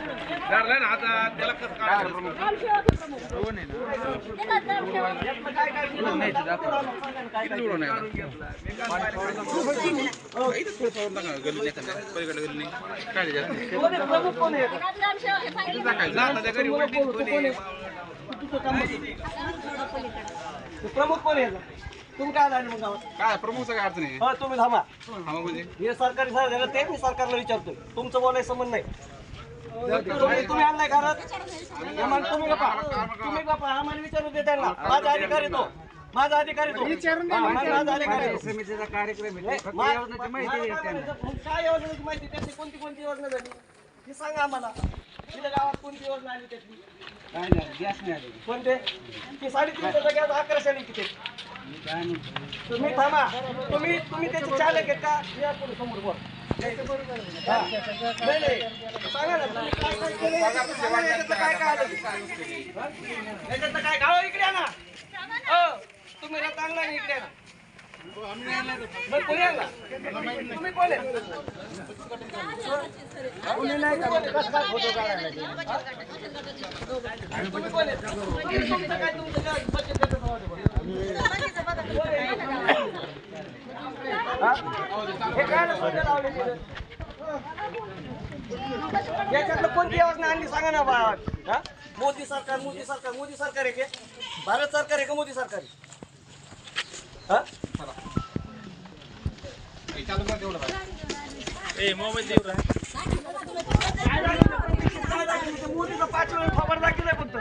धरलाय ना आता त्याला कसं? प्रमुख कोण आहे तुम्ही काय झाले मग गावात काय प्रमुखचं काय अडचण आहे? हो तुम्ही थांबा. म्हणजे? हे सरकारी सर झालं ते मी सरकारला विचारतोय. तुमचं बोलायचं संबंध नाही तुम्ही तुम्ही आणलाय घरात आम्हाला तुम्ही गप्पा. तुम्ही गप्पा. आम्हाला विचारू दे त्यांना माझा अधिकारी तो. माझा अधिकारी तो. माझा अधिकारी तो. समितीचा कार्यक्रम आहे. नाही, फक्त मा- योजनेची माहिती मला आहे काय योजनेची माहिती त्याची कोणती कोणती योजना झाली? हे सांगा आम्हाला. तिथे गावात कोणती योजना आली त्यातली काय नाही गॅस नाही आली. कोणते? ती साडेतीनशे गॅस अकराशे आली किती तुम्ही थांबा. तुम्ही तुम्ही त्याचे चालक आहेत का? या पुढे समोर बोल. तुम्ही हा? गाव इकडे ना. याच्यातलं कोणती योजना आणली सांगा ना बा हा? मोदी सरकार मोदी सरकार मोदी सरकार आहे के भारत सरकार आहे का मोदी सरकार आहे हा? हे चालू कर काय दाखवलं पाच वेळ खबर दाखिले फक्त.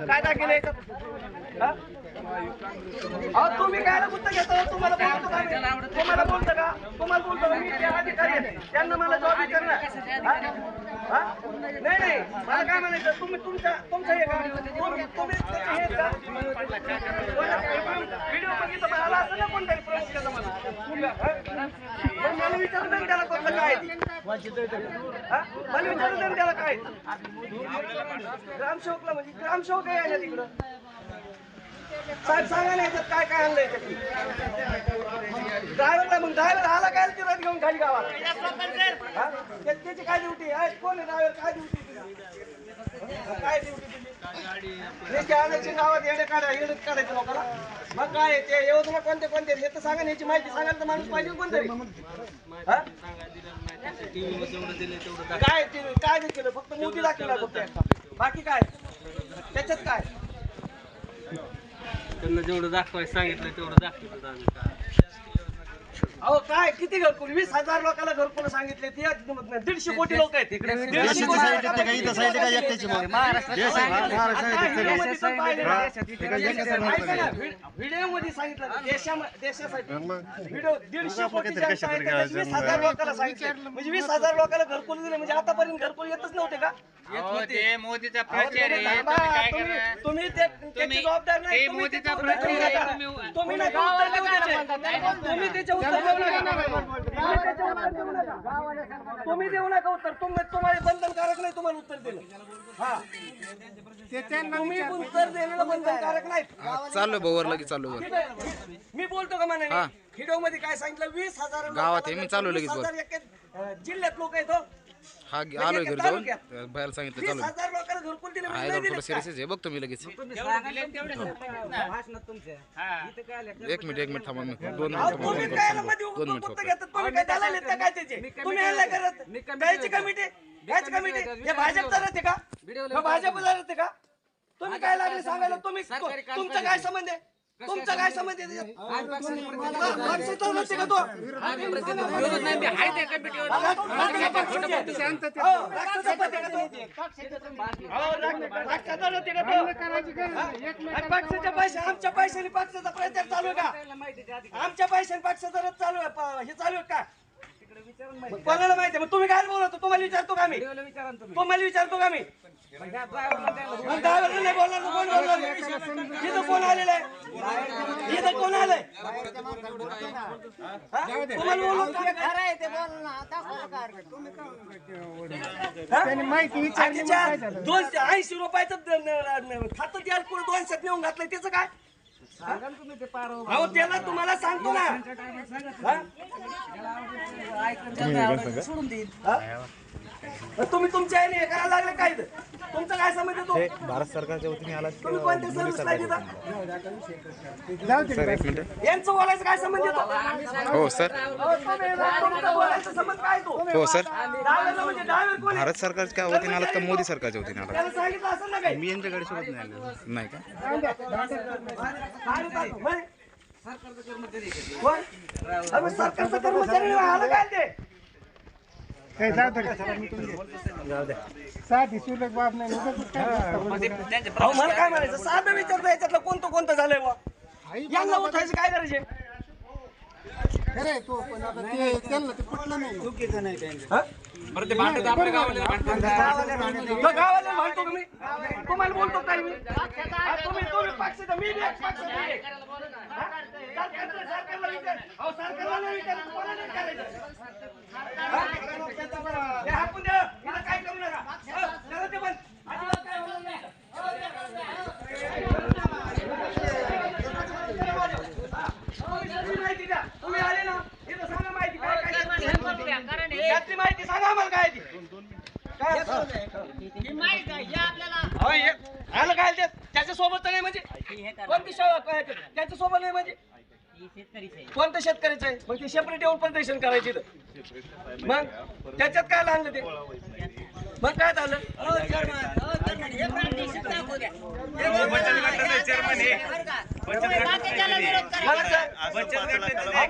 काय दाखिले याच्यात? अहो तुम्ही काय गुत्त घेता हो? तुम्हाला बोलतो का मी? तुम्हाला बोलतो का तुम्हाला बोलतो का मी ते अधिकारी आहेत त्यांना मला जॉब विचारणार हा? हा? नाही नाही मला काय म्हणायचं तुम्ही तुमच्या तुमचं हे का तुम्ही तुम्ही त्याचे हे का व्हिडिओ बघितलं पण आला असं ना कोणतरी प्रश्न त्याचा मला हा? पण मला विचारू दे त्याला कोणतं काय आहे ते. हा? मला विचारू दे त्याला काय आहे. ग्रामसेवकला म्हणजे ग्रामसेवक आहे ना तिकडं साहेब सांगा ना याच्यात काय काय आणलं याच्यात ड्रायव्हरला मग ड्रायव्हर आला काय तिला घेऊन खाली गावात? त्याची काय ड्युटी आहे कोण आहे ड्रायव्हर काय ड्युटी काय ड्युटी आणायची गावात येडे काढा येडे काढायचं लोकांना. मग काय ते? योजना कोणते कोणते आहेत? हे तर सांगा ना याची माहिती सांगायला तर माणूस पाहिजे कोणतरी. काय काय नाही केलं फक्त मोदी दाखवला फक्त. बाकी काय? त्याच्यात काय? त्यांना जेवढं दाखवायचं सांगितलं तेवढं दाखवलं आम्ही. अहो काय किती घरकुल? वीस हजार लोकांना घरकुल सांगितले ते दीडशे कोटी लोक आहेत दीडशे कोटी व्हिडिओमध्ये सांगितलं ना, देशाम- देशासाठी. व्हिडिओ दीडशे कोटी जनता आहे, त्याच्यात वीस हजार लोकांना सांगितलं म्हणजे वीस हजार लोकांना घरकुल दिले. म्हणजे आतापर्यंत घरकुल येतच नव्हते का? ते मोदीचा अहो, प्रचार आहे. तुम्ही काय तुम्ही- ते- त्याची जबाबदार नाही. ते तुम्ही मोदीचा त्याचं उत्तर प्रचार देऊ आहे, नका. तुम्ही- नका उत्तर देऊ त्याचे. तुम्ही त्याचे उत्तर देऊ तुम्ही देऊ नका. उत्तर. तुम्ही तुम्हाला बंधनकारक नाही तुम्हाला उत्तर दिलं. हा. तुम्ही उत्तर देणं बंधनकारक नाही. चालू भाऊ लगेच चालू ठीक आहे. मी बोलतो का म्हणा व्हिडिओमध्ये काय सांगितलं? वीस हजार गावात आहे, मी चालू लगेच बोल. जिल्ह्यात लोक आहेत हो. म्हणजे आलोय घरी जाऊन. बाहेर सांगितलं चालू. हजार लोकांना घरकुल दिले म्हणजे आहे नाही थोडं दिले सिरियस आहे बघतो मी लगेच. तुम्ही सांगा. तेवढं भाषणात तुमच्या इथं काय आलं? एक मिनिट एक मिनिट थांबा मी. दोन मिनिट तुम्ही थांबा. काय दोन मध्ये मिनिट उत्तर फक्त घेतात. तुम्ही काय दलाल आहेत का काय त्याचे? तुम्ही आणलं करत? द्यायची कमिटी? द्यायची कमिटी? हे भाजपचा राहते का? हे भाजपचा राहते का? तुम्ही काय लागले सांगायला? तुम्ही तुमचा काय संबंध आहे? तुमचा काय संबंध आहे त्याच्यात? पक्षाचा राहते का तो हो, राक्षसाचा राहते का तो? हो, राक्ष- राक्षसाचा राहते का तो? हा? आणि पक्षाच्या पैसे आमच्या पैशाने पक्षाचा प्रचार चालू आहे का आमच्या पैशाने पक्षाचा रथ चालू आहे प- हे चालू आहे का मग कोणाला माहिती? आहे? मग तुम्ही काय बोलतो तुम्हाला विचारतो का मी ना तुम्हाला विचारतो का मी मग ह्या driver ला द्यायला मग दहावर नाही बोलणार तर कोण बोलणार? इथं कोण आलेलं आहे? इथं कोण आलंय? हा? तुम्हाला बोलू दोनशे ऐंशी रुपयाचं खातं द्याल पुढे दोनशेत नेऊन घातलंय त्याचं काय? सांगा ना तुम्ही ते पार अहो त्याला तुम्हाला सांगतो ना. हा? हा? तुम्ही तुमच्या याने हे करायला लागले काय? तुमचं काय समज येतो ते? भारत सरकारच्या वतीने आला तुम्ही कोणत्या सर्व्हिसला तिथं सर एक मिनिट. यांचं बोलायचं काय संबंध येतो हो सर. तुमचा बोलायचा संबंध काय तो? हो सर. म्हणजे ड्रायव्हर कोण आहे? भारत सरकारच्या वतीने आलात का मोदी सरकारच्या वतीने आलात त्याला सांगितलं ना काही? मी यांच्या गाडीसोबत नाही आलो. नाही का. होय? होय? अबे, सरकारचं कर्मचारी नाही, आलं काय ते? अहो, मला काय म्हणायचं? साधं विचारतो याच्यातलं कोणतं कोणतं झालंय बा यांना उठायचं काय गरज आहे? हा? बरं ते भांडत आपल्या गावाला भांडतात मग गावाला म्हणतो तुम्ही तुम्हाला बोलतो काय मी? हा, तुम्ही तुम्ही पक्षाचा मी बी एक पक्षाचा आहे. हा? सरकारचं- सरकारला विचार. अहो, सरकारला नाही विचारायचं, कोणाला विचारायचं? हा? हे हाकून द्या. हिला काय करू नका. हो, ते नाही. तुम्ही सगळी माहिती द्या. तुम्ही आले ना इथं सांगा माहिती काय काय त्यातली माहिती सांगा आम्हाला काय ती हे- आलं काय ते त्याच्या सोबत नाही म्हणजे कोणती ते? त्याच्या सोबत नाही म्हणजे कोणत्या शेतकऱ्याचं आहे? मग ते सेपरेट येऊन प्रदर्शन करायचे. मग त्याच्यात काय लागलं ते? मग काय झालं?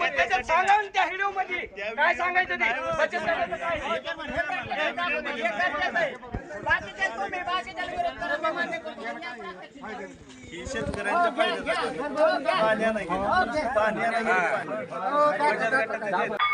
त्याच्यात सांगा त्या व्हिडिओमध्ये काय सांगायचं ते? बचत गटाचं काय